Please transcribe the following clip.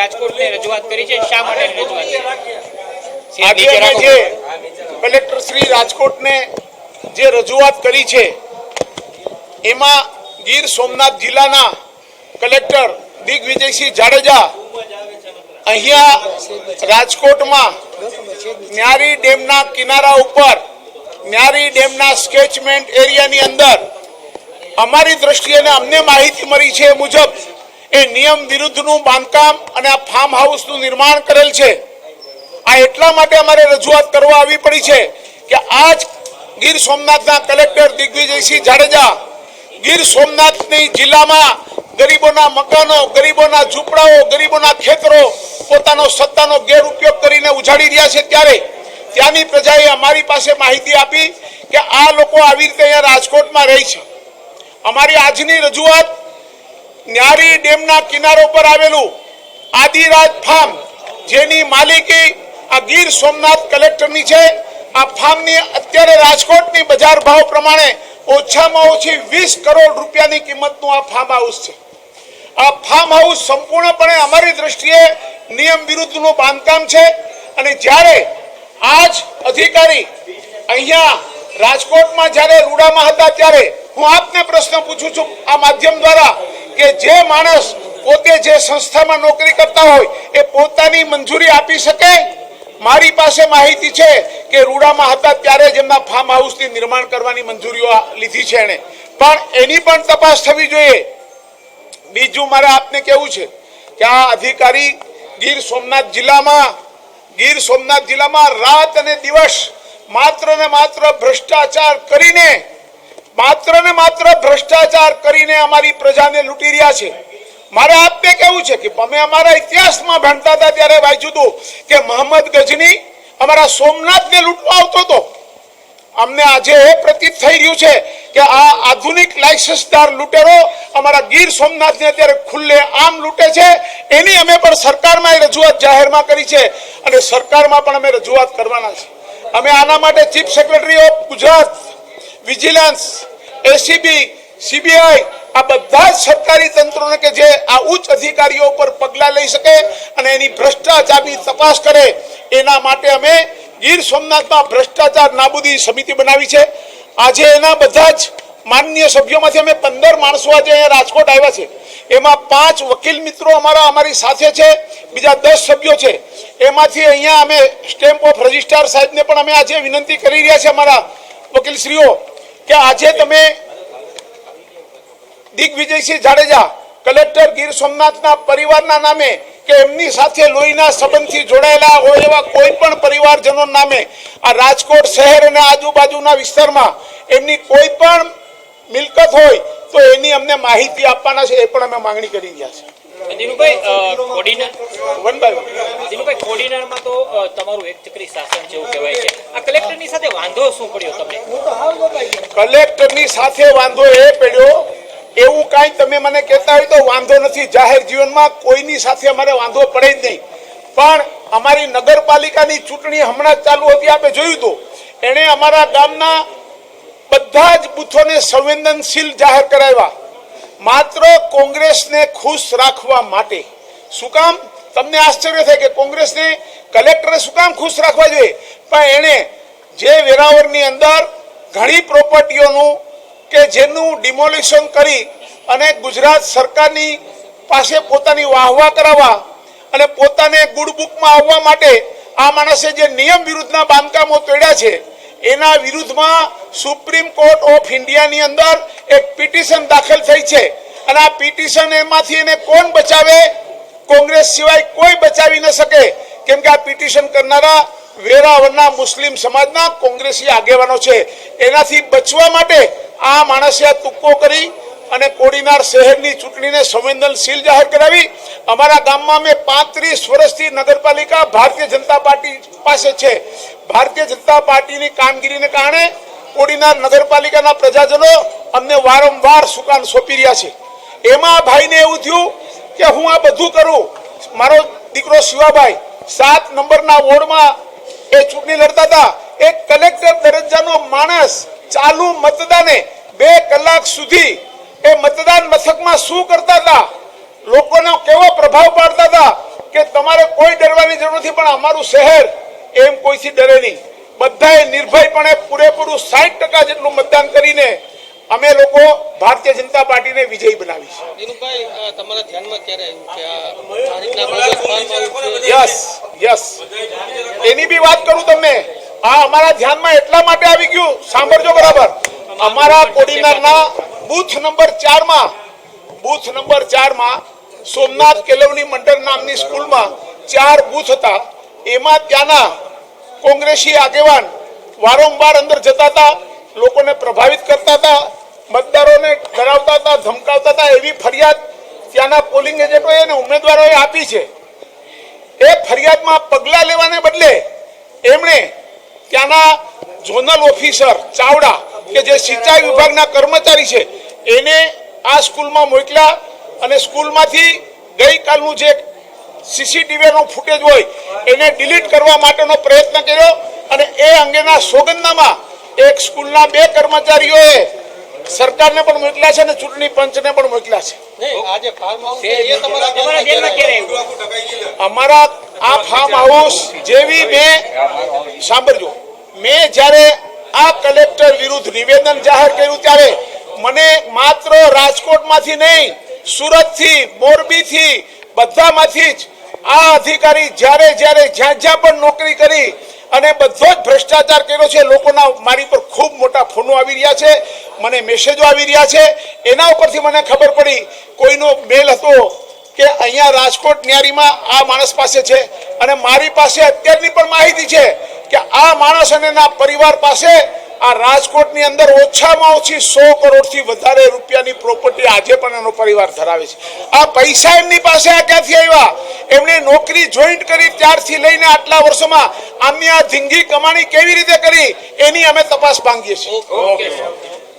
રાજકોટને રજૂઆત કરી છે શા માટે રજૂઆત છે કલેક્ટર શ્રી રાજકોટને જે રજૂઆત કરી છે એમાં ગીર સોમનાથ જિલ્લાના કલેક્ટર દિગ્વિજયસિંહ જાડેજા અહીંયા રાજકોટમાં ન્યારી ડેમના કિનારા ઉપર ન્યારી ડેમના સ્કેચમેન્ટ એરિયાની અંદર અમારી દ્રષ્ટિએ અમને માહિતી મળી છે એ મુજબ એ નિયમ વિરુદ્ધનું બાંધકામ અને આ ફાર્મ હાઉસનું નિર્માણ કરેલ છે. આ એટલા માટે અમારે રજૂઆત કરવા આવી પડી છે કે આજ ગીર સોમનાથના કલેક્ટર દિગ્વિજયસિંહ જાડેજા ગીર સોમનાથની જિલ્લામાં ગરીબોના મકાનો, ગરીબોના ઝૂંપડાઓ, ગરીબોના ખેતરો પોતાનો સત્તાનો ગેરઉપયોગ કરીને ઉજાડી રહ્યા છે ત્યારે ત્યાંની પ્રજાએ અમારી પાસે માહિતી આપી કે આ લોકો આવી રીતે અહીંયા રાજકોટમાં રહી છે. અમારી આજની રજૂઆત ન્યારી ડેમના કિનારો પર આવેલું આદિરાજ ફાર્મ, જેની માલિકી આ ગીર સોમનાથ કલેક્ટરની છે. આ ફાર્મની અત્યારે રાજકોટની બજાર ભાવ પ્રમાણે ઓછામાં ઓછી વીસ કરોડ રૂપિયાની કિંમતનું આ ફાર્મ હાઉસ છે. આ ફાર્મ હાઉસ સંપૂર્ણપણે અમારી દ્રષ્ટિએ નિયમ વિરુદ્ધનું બાંધકામ છે અને જ્યારે આજ અધિકારી અહીંયા રાજકોટમાં જ્યારે રૂડામાં હતા ત્યારે હું આપને પ્રશ્ન પૂછું છું. આ માધ્યમ દ્વારા કે જે માણસ પોતે જે સંસ્થામાં નોકરી કરતા હોય, એ પોતાની મંજૂરી આપી શકે? મારી પાસે માહિતી છે કે રૂડામાં હતા ત્યારે જ એમના ફાર્મ હાઉસની નિર્માણ કરવાની મંજૂરીઓ લીધી છે એણે. પણ એની પણ તપાસ થવી જોઈએ. બીજું મારે આપને કેવું છે કે આ અધિકારી ગીર સોમનાથ જિલ્લામાં, ગીર સોમનાથ જિલ્લામાં રાત અને દિવસ માત્ર ને માત્ર ભ્રષ્ટાચાર કરીને માત્ર ને માત્ર ભ્રષ્ટાચાર કરીને અમારી પ્રજાને લૂંટી રહ્યા છે. મારે આપને કેવું છે કે અમે અમારા ઇતિહાસમાં ભણતા હતા ત્યારે વાંચ્યું હતું કે મોહમ્મદ ગજની અમારા સોમનાથને લૂંટવા આવતો હતો. અમને આજે એ પ્રતીત થઈ રહ્યું છે કે આ આધુનિક લાયસન્સદાર લૂંટેરો અમારા ગીર સોમનાથને અત્યારે ખુલ્લે આમ લૂંટે છે. એની અમે પણ સરકારમાં એ રજૂઆત જાહેરમાં કરી છે અને સરકારમાં પણ અમે રજૂઆત કરવાના છે. અમે આના માટે chief secretary of Gujarat vigilance ACB, CBI, આ બધા જ સરકારી તંત્રોને કે જે આ ઉચ્ચ અધિકારીઓ ઉપર પગલાં લઈ શકે અને એની ભ્રષ્ટાચારની તપાસ કરે, એના માટે અમે ગીર સોમનાથમાં ભ્રષ્ટાચાર નાબૂદી સમિતિ બનાવી છે. આજે એના બધા જ માનનીય સભ્યોમાંથી અમે પંદર માણસો આજે અહીંયા રાજકોટ આવ્યા છે. એમાં પાંચ વકીલ મિત્રો અમારા અમારી સાથે છે, બીજા દસ સભ્યો છે. એમાંથી અહીંયા અમે સ્ટેમ્પ ઓફ રજિસ્ટ્રાર સાહેબને પણ અમે આજે વિનંતી કરી રહ્યા છે અમારા વકીલશ્રીઓ. કે આજે તમે દિગ્વિજયસિંહ જાડેજા, કલેક્ટર ગીર સોમનાથના પરિવારના નામે કે એમની સાથે લોહીના સંબંધથી જોડાયેલા હોય એવા કોઈ પણ પરિવારજનો નામે આ રાજકોટ શહેર અને આજુબાજુના વિસ્તારમાં એમની કોઈ પણ મિલકત હોય તો એની અમને માહિતી આપવાના છે, એ પણ અમે માંગણી કરી રહ્યા છે દિનુભાઈ અ, વન બાય દિનુભાઈ કોડીનારમાં તો તમારું એક ચક્રી શાસન જેવું કહેવાય છે. આ કલેક્ટરની સાથે વાંધો શું પડ્યો તમને? કલેક્ટરની સાથે વાંધો એ પડ્યો એવું કાંઈ તમે મને કહેતા હોય તો વાંધો નથી. જાહેર જીવનમાં કોઈની સાથે અમારે વાંધો પડે જ નહીં. પણ અમારી નગરપાલિકાની ચૂંટણી હમણાં જ ચાલુ હતી આપણે જોયું હતું. એણે અમારા ગામના બધા જ બૂથોને સંવેદનશીલ જાહેર કરાવ્યા. માત્ર કોંગ્રેસને ખુશ રાખવા માટે. શું કામ? તમને આશ્ચર્ય થાય કે કોંગ્રેસને કલેક્ટરે શું કામ ખુશ રાખવા જોઈએ? પણ એણે જે વેરાવળની અંદર ઘણી પ્રોપર્ટીઓનું કે જેનું ડિમોલિશન કરી અને ગુજરાત સરકારની પાસે પોતાની વાહવા કરાવવા અને પોતાને ગુડ બુકમાં આવવા માટે આ માણસે જે નિયમ વિરુદ્ધના બાંધકામો તોડ્યા છે એના વિરુદ્ધમાં સુપ્રીમ કોર્ટ ઓફ ઇન્ડિયાની અંદર એક પિટિશન દાખલ થઈ છે. અને આ પિટિશન એમાંથી એને કોણ બચાવે? કોંગ્રેસ સિવાય કોઈ બચાવી ન શકે. કેમ કે આ પિટિશન કરનારા વેરાવળના મુસ્લિમ સમાજના કોંગ્રેસી આગેવાનો છે. એનાથી બચવા માટે આ માણસે આ તુક્કો કરી અને કોડીનાર શહેરની ચૂંટણીને સંવેદનશીલ જાહેર કરાવી. અમારા ગામમાં મેં પાંત્રીસ વર્ષથી નગરપાલિકા ભારતીય જનતા પાર્ટી પાસે છે. ભારતીય જનતા પાર્ટીની કામગીરીને કારણે કોડીનાર નગરપાલિકાના પ્રજાજનો અમને વારંવાર સુકાન સોંપી રહ્યા છે. એમાં ભાઈને એવું થયું કે હું આ બધું કરું. મારો દીકરો શિવાભાઈ સાત નંબરના વોર્ડમાં એ ચૂંટણી લડતા હતા. એક કલેક્ટર દરજ્જાનો માણસ ચાલુ મતદાને બે કલાક સુધી એ મતદાન મથકમાં શું કરતા હતા? લોકોનો કેવો પ્રભાવ પાડતા હતા કે તમારે કોઈ ડરવાની જરૂર નથી પણ અમારું શહેર એમ કોઈથી ડરે નહીં. બધાએ નિર્ભયપણે પૂરેપૂરું સાઠ ટકા જેટલું મતદાન કરીને અમે લોકો ભારતીય જનતા પાર્ટીને વિજયી બનાવી છે? Yes yes. એની બી વાત કરું તમને. આ અમારા ધ્યાનમાં એટલા માટે આવી ગયું. સાંભળજો બરાબર. અમારા કોડીનારના બૂથ નંબર ચારમાં, બૂથ નંબર ચારમાં સોમનાથ કેલવણી મંડળ નામની સ્કૂલમાં ચાર બૂથ હતા. એમાં ત્યાંના કોંગ્રેસી આગેવાન વારંવાર અંદર જતા હતા, લોકોને પ્રભાવિત કરતા હતા, મતદારોને ડરાવતા હતા, ધમકાવતા હતા એવી ફરિયાદ ત્યાંના પોલિંગ એજન્ટોએ અને ઉમેદવારોએ આપી છે. એ ફરિયાદમાં પગલાં લેવાને બદલે એમણે ત્યાંના ઝોનલ ઓફિસર ચાવડા કે જે સિંચાઈ વિભાગના કર્મચારી છે એને આ સ્કૂલમાં મોકલ્યા અને સ્કૂલમાંથી ગઈકાલનું જે સીસીટીવીનો ફૂટેજ હોય એને ડિલીટ કરવા માટેનો પ્રયત્ન કર્યો અને એ અંગેના સોગંદનામાં એક સ્કૂલના બે કર્મચારીઓએ સરકારને પણ મોકલ્યા છે અને ચૂંટણી પંચને પણ મોકલ્યા છે. અમારા આ ફાર્મ હાઉસ જેવી મેં સાંભળજો મેં જ્યારે આ કલેક્ટર વિરુદ્ધ નિવેદન જાહેર કર્યું ત્યારે મને માત્ર રાજકોટમાંથી નહીં, સુરતથી, મોરબીથી, બધામાંથી જ આ અધિકારી જ્યારે જ્યારે જ્યાં જ્યાં પણ નોકરી કરી અને બધો જ ભ્રષ્ટાચાર કર્યો છે, લોકોના મારી પર ખૂબ મોટા ફોનો આવી રહ્યા છે, મને મેસેજો આવી રહ્યા છે. એના ઉપરથી મને ખબર પડી, કોઈનો મેલ હતો કે અહીંયા રાજકોટ ન્યારીમાં આ માણસ પાસે છે અને મારી પાસે અત્યારની પણ માહિતી છે. કે આ માણસ અને એના પરિવાર પાસે આ રાજકોટની અંદર ઓછામાં ઓછી સો કરોડથી વધારે રૂપિયાની પ્રોપર્ટી આજે પણ એનો પરિવાર ધરાવે છે. આ પૈસા એમની પાસે આ ક્યાંથી આવ્યા? એમણે નોકરી જોઈન્ટ કરી, ત્યારથી લઈને આટલા વર્ષોમાં આમની આ ધીંગી કમાણી કેવી રીતે કરી, એની અમે તપાસ માંગીએ છીએ.